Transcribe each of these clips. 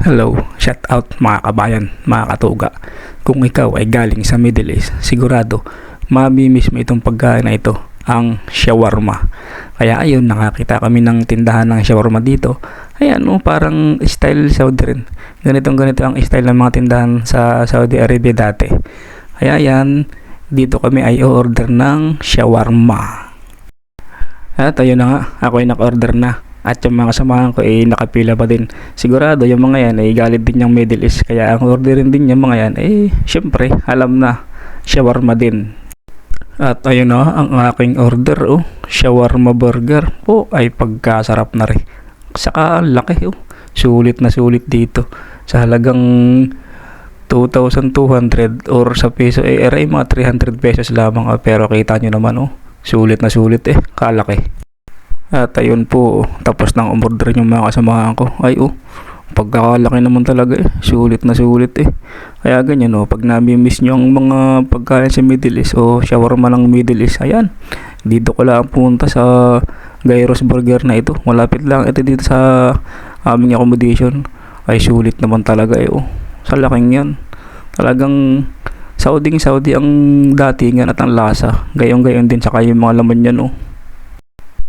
Hello, shout out mga kabayan, mga katuga. Kung ikaw ay galing sa Middle East, sigurado mamimiss mo itong pagkain na ito, ang shawarma. Kaya ayun, nakakita kami ng tindahan ng shawarma dito. Ayan, oh, parang style Saudi rin. Ganitong ganito ang style ng mga tindahan sa Saudi Arabia dati. Kaya ayan, dito kami ay order ng shawarma. At ayun na nga, ako ay naka-order na. At yung mga kasamahan ko ay nakapila pa din. Sigurado yung mga yan ay galit din yung Middle East. Kaya ang orderin din yung mga yan eh syempre alam na shawarma din. At ayun na ang aking order oh. Shawarma burger. Oh ay pagkasarap na rin. Saka laki oh. Sulit na sulit dito. Sa halagang 2,200 or sa peso eh aray mga 300 pesos lamang oh. pero kita nyo naman oh. Sulit na sulit eh. Kalaki. At ayun po, tapos nang umorder yung mga kasamahan ko. Ay oh, pagkakalaki naman talaga eh. Sulit na sulit eh. Kaya ganyan oh, pag nami-miss nyo ang mga pagkain sa Middle East o shawarma ng Middle East, ayan. Dito ko lang punta sa Gyros Burger na ito. Malapit lang ito dito sa aming accommodation. Ay sulit naman talaga eh oh. Sa laking yan. Talagang Saudi Saudi ang datingan at ang lasa. Gayong-gayon din sa yung mga laman yan oh.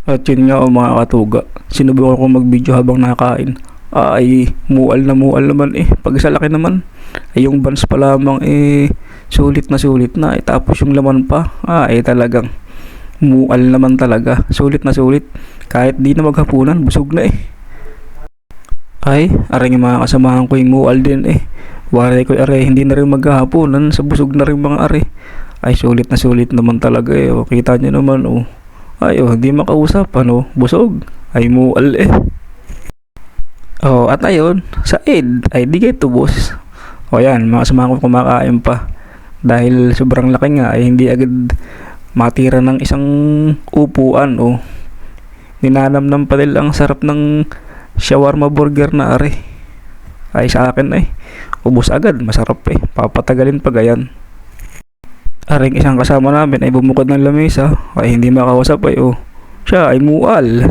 At yun nga o mga katuga, sinubukan ko mag-video habang nakain. Ay, mual na mual naman eh. Pag sa laki naman, ay yung buns pa lamang eh, sulit na sulit na. Eh, tapos yung laman pa, ay talagang mual naman talaga. Sulit na sulit. Kahit di na maghapunan, busog na eh. Ay, yung mga kasamahan ko yung mual din eh. Waray ko are, hindi na rin maghahaponan, sa busog na rin mga are. Ay, sulit na sulit naman talaga eh. O, kita nyo naman oh. Ay, oh, makausap, ano, busog. Ay, mual eh. Oh, at ayun, sa Eid, ay di kayo tubos. O yan, mga kasama ko kumakain pa. Dahil sobrang laki nga, ay hindi agad matira ng isang upuan, oh. Ninanamnam pa nila ang sarap ng shawarma burger na are. Ay sa akin ay, ubos agad, masarap eh. Papatagalin pa gayan. Aring isang kasama namin ay bumukod ng lamesa ay hindi makausap ay oh. Siya ay mual.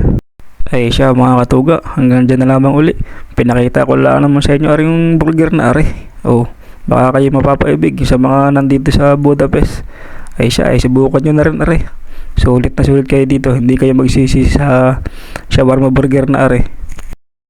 Ay siya mga katuga, hanggang dyan na lamang uli. Pinakita ko lang naman sa inyo aring burger na are. Oh, baka kayo mapapaibig sa mga nandito sa Budapest. Ay siya ay subukan nyo na rin are. Sulit na sulit kayo dito, hindi kayo magsisi sa shawarma burger na are.